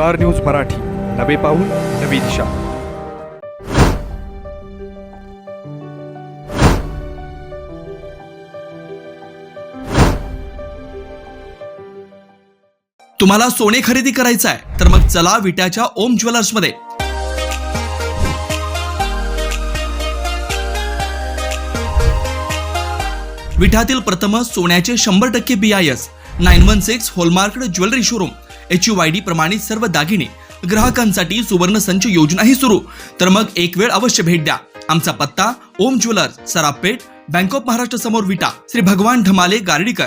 Star news Marathi. नवे पाऊल नवी दिशा. तुम्हाला सोने खरेदी करायचं आहे तर मग चला विट्याच्या ओम ज्वेलर्समध्ये. विठातील प्रथम सोन्याचे शंभर टक्के B I S nine one six hallmark jewellery showroom H U Y D प्रमाणित सर्व दागिने ग्राहकांसाठी सुवर्ण संच योजनाही सुरू. तर मग एक वेळ अवश्य भेट द्या. आमचा पत्ता Om jewellers Sarapeth bank of Maharashtra समोर विटा श्री भगवान ढमाले गार्डीकर.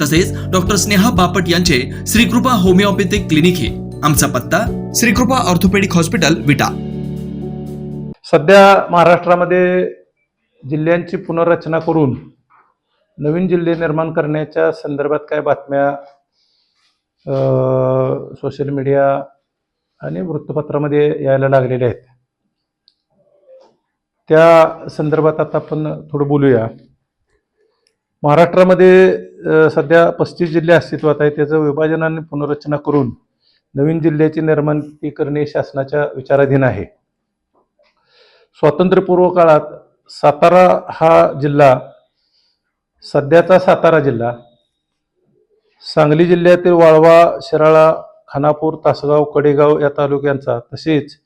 तसेच डॉक्टर स्नेहा बापट यांचे श्रीकृपा होमिओपॅथिक क्लिनिक हे. आमचा पत्ता श्रीकृपा ऑर्थोपेडिक हॉस्पिटल विटा. सध्या महाराष्ट्रामध्ये जिल्ह्यांची पुनर्रचना करून नवीन जिल्हे निर्माण करण्याच्या संदर्भात काय बातम्या सोशल मीडिया आणि वृत्तपत्रामध्ये यायला लागलेल्या आहेत. त्या संदर्भात आता आपण थोडं बोलूया. महाराष्ट्रामध्ये सध्या पस्तीस जिल्हे अस्तित्वात आहेत. त्याचं विभाजन आणि पुनर्रचना करून नवीन जिल्ह्याची निर्माती करणे शासनाच्या विचाराधीन आहे. स्वातंत्र्यपूर्व काळात सातारा हा जिल्हा सध्याचा सातारा जिल्हा सांगली जिल्ह्यातील वाळवा शिराळा खानापूर तासगाव कडेगाव या तालुक्यांचा तसेच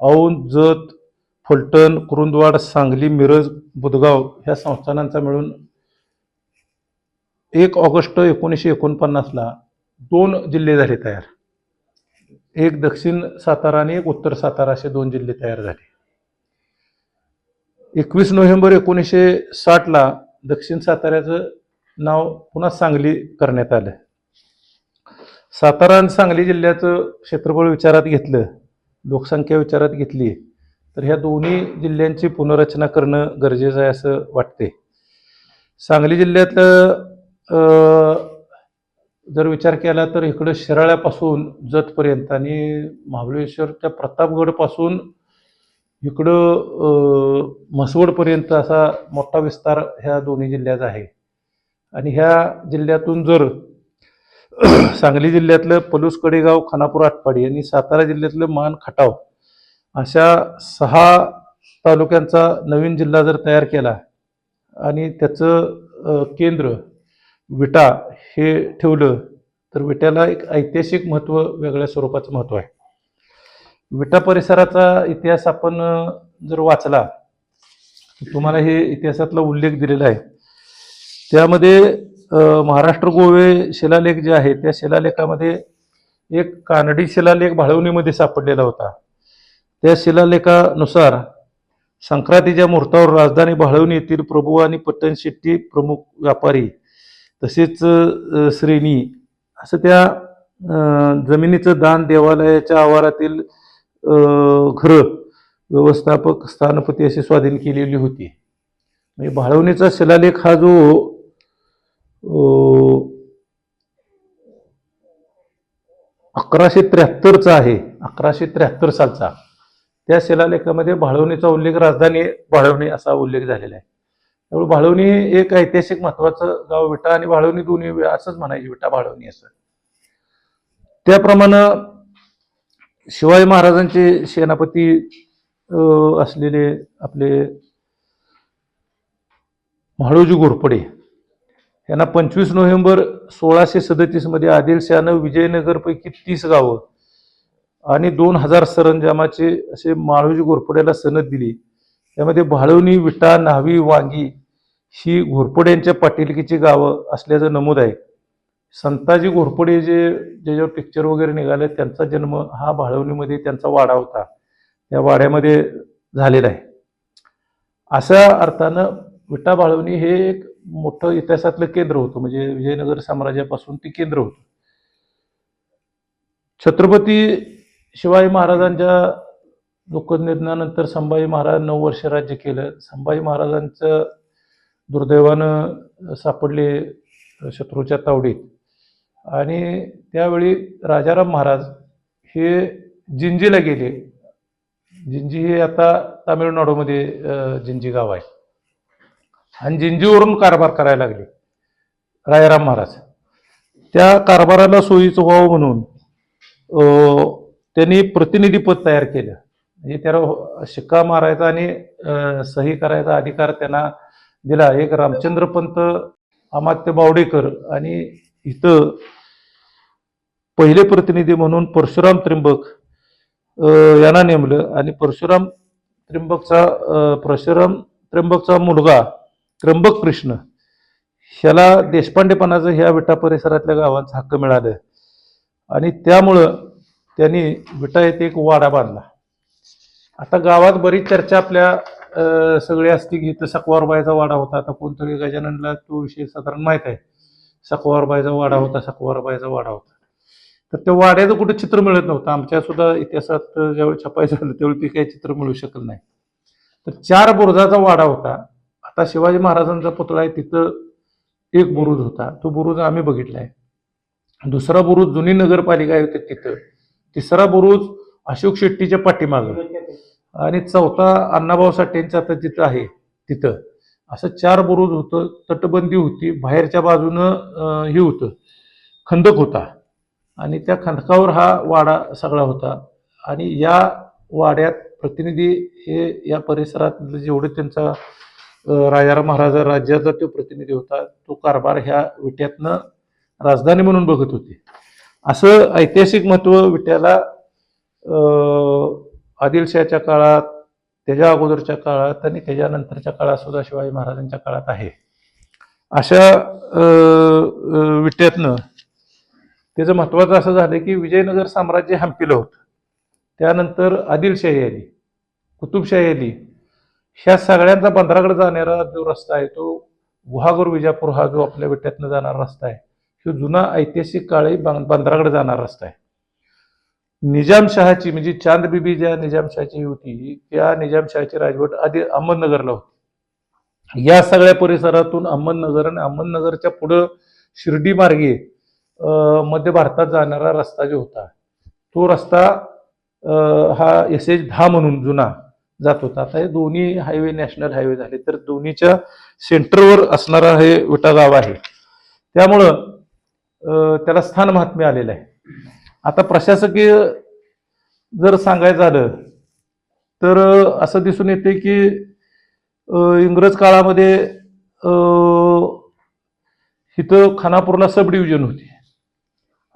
औंध जत फलटण कुरुंदवाड सांगली मिरज बुधगाव ह्या संस्थानांचा मिळून एक ऑगस्ट एकोणीसशे एकोणपन्नासला दोन जिल्हे झाले तयार. एक दक्षिण सातारा आणि एक उत्तर सातारा असे दोन जिल्हे तयार झाले. एकवीस नोव्हेंबर एकोणीसशे साठला दक्षिण साताऱ्याचं नाव पुन्हा सांगली करण्यात आलं. सातारा आणि सांगली जिल्ह्याचं क्षेत्रफळ विचारात घेतलं लोकसंख्या विचारात घेतली तर ह्या दोन्ही जिल्ह्यांची पुनर्रचना करणं गरजेचं आहे असं वाटते सांगली जिल्ह्यातलं जर विचार केला तर इकडं शिराळ्यापासून जतपर्यंत आणि महाबळेश्वरच्या प्रतापगडपासून इकडं म्हसवडपर्यंत असा मोठा विस्तार ह्या दोन्ही जिल्ह्यात आहे. आणि ह्या जिल्ह्यातून जर सांगली जिल्ह्यातलं पलूस कडेगाव खानापूर आटपाडी आणि सातारा जिल्ह्यातलं मान खटाव अशा सहा तालुक्यांचा नवीन जिल्हा जर तयार केला आणि त्याचं केंद्र विटा हे ठेवलं तर विट्याला एक ऐतिहासिक महत्त्व वेगळ्या स्वरूपाचं महत्त्व आहे. विटा परिसराचा इतिहास आपण जर वाचला तुम्हाला हे इतिहासातला उल्लेख दिलेला आहे. त्यामध्ये महाराष्ट्र गोवे शिलालेख जे आहे त्या शिलालेखामध्ये एक कानडी शिलालेख भाळवणीमध्ये सापडलेला होता. त्या शिलालेखानुसार संक्रांतीच्या मुहूर्तावर राजधानी भाळवणी येथील प्रभू आणि पट्टण शेट्टी प्रमुख व्यापारी तसेच श्रेणी असं त्या जमिनीचं दान देवालयाच्या आवारातील घरं व्यवस्थापक स्थानपती अशी स्वाधीन केलेली होती. म्हणजे भाळवणीचा शिलालेख हा जो अकराशे त्र्याहत्तरचा आहे अकराशे त्र्याहत्तर सालचा. त्या शिलालेखामध्ये भाळवणीचा उल्लेख राजधानी भाळवणी असा उल्लेख झालेला आहे. त्यामुळे भाळवणी एक ऐतिहासिक महत्वाचं गाव विटा आणि भाळवणी दोन्ही असंच म्हणायचे विटा भाळवणी असं. त्याप्रमाणे शिवाजी महाराजांचे सेनापती अं, असलेले आपले म्हाळोजी घोरपडे यांना पंचवीस नोव्हेंबर सोळाशे सदतीसमध्ये आदिलशहानं विजयनगरपैकी तीस गावं आणि दोन हजार सरंजामाचे असे माळोजी घोरपड्याला सनद दिली. त्यामध्ये भाळवणी विटा न्हावी वांगी ही घोरपड्यांच्या पाटीलकीची गावं असल्याचं नमूद आहे. संताजी घोरपडे जे ज्याच्यावर पिक्चर वगैरे निघाले त्यांचा जन्म हा भाळवणीमध्ये त्यांचा वाडा होता. त्या वाड्यामध्ये झालेला आहे. अशा अर्थानं विटा भाळवणी हे एक मोठं इतिहासातलं केंद्र होतं. म्हणजे विजयनगर साम्राज्यापासून ते केंद्र होतं. छत्रपती शिवाजी महाराजांच्या लोकनिधनानंतर संभाजी महाराज नऊ वर्ष राज्य केलं. संभाजी महाराजांचं दुर्दैवानं सापडले शत्रूच्या तावडीत. आणि त्यावेळी राजाराम महाराज हे जिंजीला गेले. जिंजी हे आता तामिळनाडूमध्ये जिंजी गाव आहे. आणि जिंजीवरून कारभार करायला लागले राजाराम महाराज. त्या कारभाराला सोयीचं व्हावं म्हणून त्यांनी प्रतिनिधीपद तयार केलं. म्हणजे त्याला शिक्का मारायचा आणि सही करायचा अधिकार त्यांना दिला. एक रामचंद्रपंत अमात्य बावडेकर आणि इथं पहिले प्रतिनिधी म्हणून परशुराम त्र्यंबक यांना नेमलं. आणि परशुराम त्र्यंबकचा परशुराम त्र्यंबकचा मुलगा त्र्यंबक कृष्ण ह्याला देशपांडेपणाचं ह्या विटा परिसरातल्या गावांचा हक्क मिळालं. आणि त्यामुळं त्यांनी विटा येथे एक वाडा बांधला. आता गावात बरीच चर्चा आपल्या सगळी असते की इथं सकवारबाईचा वाडा होता. आता कोणतरी गजाननला तो विषय साधारण माहीत आहे. सकवारबाईचा वाडा होता सकवारबाईचा वाडा होता. तर त्या वाड्याचं कुठं चित्र मिळत नव्हतं. आमच्या सुद्धा इतिहासात ज्यावेळी छपायचं झालं त्यावेळी ते काही चित्र मिळू शकलं नाही. तर चार बुरुजाचा वाडा होता. आता शिवाजी महाराजांचा पुतळा आहे तिथं एक बुरुज होता. तो बुरुज आम्ही बघितलाय. दुसरा बुरुज जुनी नगरपालिका आहे तिथं. तिसरा बुरुज अशोक शेट्टीच्या पाठीमागं. आणि चौथा अण्णाभाऊ साठेंचा आता जिथं आहे तिथं. असं चार बुरुज होतं तटबंदी होती बाहेरच्या बाजूनं हे होतं खंदक होता. आणि त्या खंदकावर हा वाडा सगळा होता. आणि या वाड्यात प्रतिनिधी हे या परिसरात जेवढे त्यांचा राजाराम महाराज राज्याचा तो प्रतिनिधी होता तो कारभार ह्या विट्यातनं राजधानी म्हणून बघत होते. असं ऐतिहासिक महत्त्व विट्याला अं, काळात त्याच्या अगोदरच्या काळात आणि त्याच्यानंतरच्या काळात सुद्धा शिवाजी महाराजांच्या काळात आहे. अशा विट्यातनं त्याचं महत्वाचं असं झालं की विजयनगर साम्राज्य हंपिलं होतं. त्यानंतर आदिलशाही आली कुतुबशाही आली ह्या सगळ्यांचा बंदराकडे जाणारा जो रस्ता आहे तो गुहागर विजापूर हा जो आपल्या विट्यातनं जाणारा रस्ता आहे तो जुना ऐतिहासिक काळी बं- बंदराकडे जाणारा रस्ता आहे. निजामशहाची म्हणजे चांदबीबी ज्या निजामशहाची होती त्या निजामशहाची राजवट आधी अहमदनगरला होती. या सगळ्या परिसरातून अहमदनगर आणि अहमदनगरच्या पुढं शिर्डी मार्गे मध्य भारतात जाणारा रस्ता जो होता तो रस्ता हा एस एच दहा म्हणून जुना जात होता. आता हे दोन्ही हायवे नॅशनल हायवे झाले तर दोन्हीच्या सेंटरवर असणारा हे विटा गाव आहे. त्यामुळं त्याला स्थान महात्म्य आलेलं आहे. आता प्रशासकीय जर सांगायचं झालं तर असं दिसून येते की इंग्रज काळामध्ये इथं खानापूरला सब डिव्हिजन होती.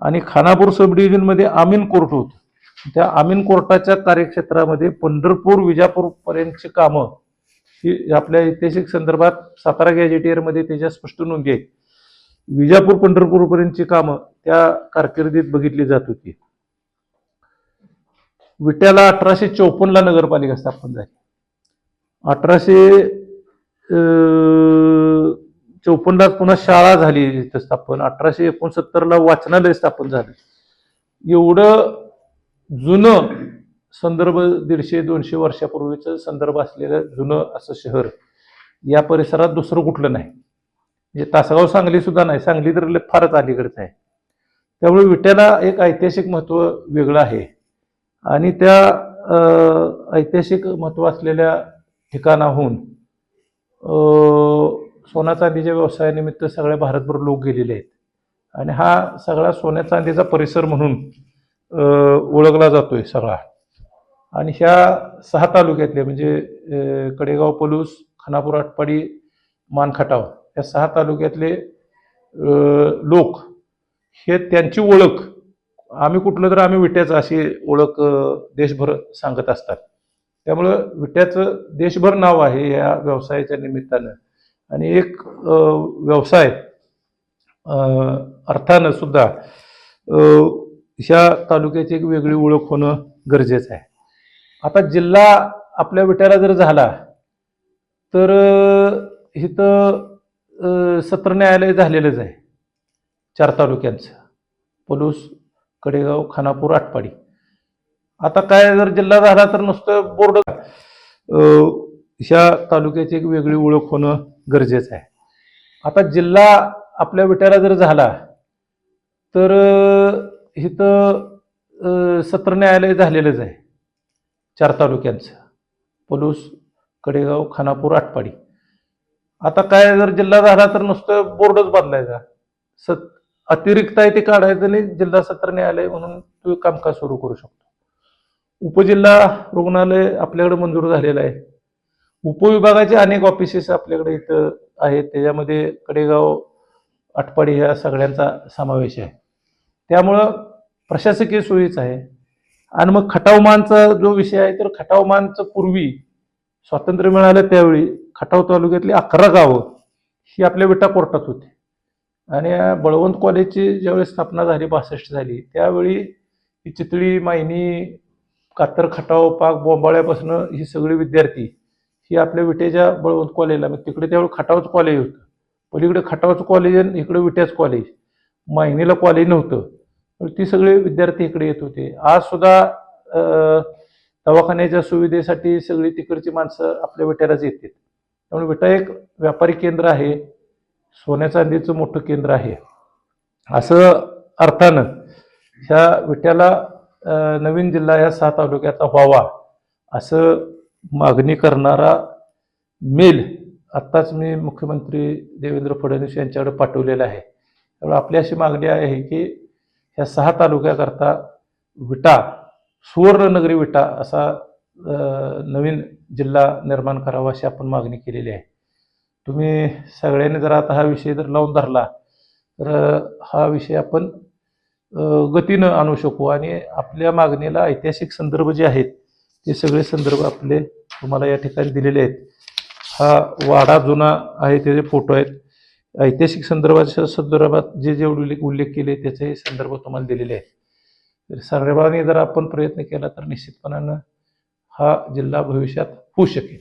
आणि खानापूर सब डिव्हिजनमध्ये आमीन कोर्ट होतं. त्या आमीन कोर्टाच्या कार्यक्षेत्रामध्ये पंढरपूर विजापूरपर्यंतची कामं ही आपल्या ऐतिहासिक संदर्भात सातारा गॅजेटियरमध्ये त्याच्या स्पष्ट नोंदी आहेत. विजापूर पंढरपूरपर्यंतची कामं त्या कारकिर्दीत बघितली जात होती. विट्याला अठराशे चौपन्नला नगरपालिका स्थापन झाली. अठराशे चौपन्नला पुन्हा शाळा झाली तिथं स्थापन. अठराशे एकोणसत्तरला वाचनालय स्थापन झालं. एवढं जुनं संदर्भ दीडशे दोनशे वर्षापूर्वीचं संदर्भ असलेलं जुनं असं शहर या परिसरात दुसरं कुठलं नाही. म्हणजे तासगाव सांगली सुद्धा नाही. सांगली तर लय- फारच अलीकडचं आहे. त्यामुळे विट्याला एक ऐतिहासिक महत्त्व वेगळं आहे. आणि त्या ऐतिहासिक महत्त्व असलेल्या ठिकाणाहून सोन्या सोना चांदीच्या व्यवसायानिमित्त सगळ्या भारतभर लोक गेलेले आहेत. आणि हा सगळा सोन्या चांदीचा परिसर म्हणून ओळखला जातोय सगळा. आणि ह्या सहा तालुक्यातले म्हणजे कडेगाव पलूस खानापूर आटपाडी मानखटाव या सहा तालुक्यातले लोक हे त्यांची ओळख. आम्ही कुठलं तर आम्ही विट्याचं अशी ओळख देशभर सांगत असतात. त्यामुळं विट्याचं देशभर नाव आहे या व्यवसायाच्या निमित्तानं. आणि एक व्यवसाय अर्थानं सुद्धा ह्या तालुक्याची एक वेगळी ओळख होणं गरजेचं आहे. आता जिल्हा आपल्या विट्याला जर झाला तर इथं सत्र न्यायालय झालेलंच आहे. चार तालुक्यांचं. पलूस कडेगाव खानापूर आटपाडी. आता काय जर जिल्हा झाला तर नुसतं बोर्ड ह्या तालुक्याची एक वेगळी ओळख होणं गरजेचं आहे. आता जिल्हा आपल्या विटाला जर झाला तर इथं सत्र न्यायालय झालेलंच आहे. चार तालुक्यांचं. पलूस कडेगाव खानापूर आटपाडी. आता काय जर जिल्हा झाला तर नुसतं बोर्डच बदलायचा. सत अतिरिक्त आहे ते काढायचं नाही जिल्हा सत्र न्यायालय म्हणून तो कामकाज सुरू करू शकतो. उपजिल्हा रुग्णालय आपल्याकडे मंजूर झालेलं आहे. उपविभागाचे अनेक ऑफिसेस आपल्याकडे इथं आहेत. त्याच्यामध्ये कडेगाव आटपाडी ह्या सगळ्यांचा समावेश आहे. त्यामुळं प्रशासकीय सोयीच आहे. आणि मग खटावमानचा जो विषय आहे तर खटावमानचं पूर्वी स्वातंत्र्य मिळालं त्यावेळी खटाव तालुक्यातली अकरा गावं ही आपल्या विटा कोर्टात होती. आणि बळवंत कॉलेजची ज्यावेळी स्थापना झाली बासष्ट झाली त्यावेळी ही चितळी मायनी कातर खटाव पाक बोंबाळ्यापासून ही सगळी विद्यार्थी ही आपल्या विटेच्या बळवंत कॉलेजला मग तिकडे त्यावेळी खटावचं कॉलेज होतं. पलीकडे खटावचं कॉलेज आणि इकडे विट्याच कॉलेज. मायनीला कॉलेज नव्हतं. ती सगळे विद्यार्थी इकडे येत होते. आज सुद्धा दवाखान्याच्या सुविधेसाठी सगळी तिकडची माणसं आपल्या विट्यालाच येतात. त्यामुळे विटा एक व्यापारी केंद्र आहे. सोन्या चांदीचं मोठं केंद्र आहे. असं अर्थानं ह्या विट्याला नवीन जिल्हा ह्या सहा तालुक्याचा व्हावा असं मागणी करणारा मेल आत्ताच मी मुख्यमंत्री देवेंद्र फडणवीस यांच्याकडे पाठवलेला आहे. त्यामुळे आपली अशी मागणी आहे की ह्या सहा तालुक्याकरता विटा सुवर्णनगरी विटा असा नवीन जिल्हा निर्माण करावा अशी आपण मागणी केलेली आहे. तुम्ही सगळ्यांनी जर आता हा विषय जर लावून धरला तर हा विषय आपण गतीनं आणू शकू. आणि आपल्या मागणीला ऐतिहासिक संदर्भ जे आहेत ते सगळे संदर्भ आपले तुम्हाला या ठिकाणी दिलेले आहेत. हा वाडा जुना आहे त्याचे फोटो आहेत. ऐतिहासिक संदर्भाच्या संदर्भात जे जे उल्लेख उल्लेख केले त्याचे संदर्भ तुम्हाला दिलेले आहेत. तर सर्वांनी जर आपण प्रयत्न केला तर निश्चितपणानं हा जिल्हा भविष्यात होऊ शकेल.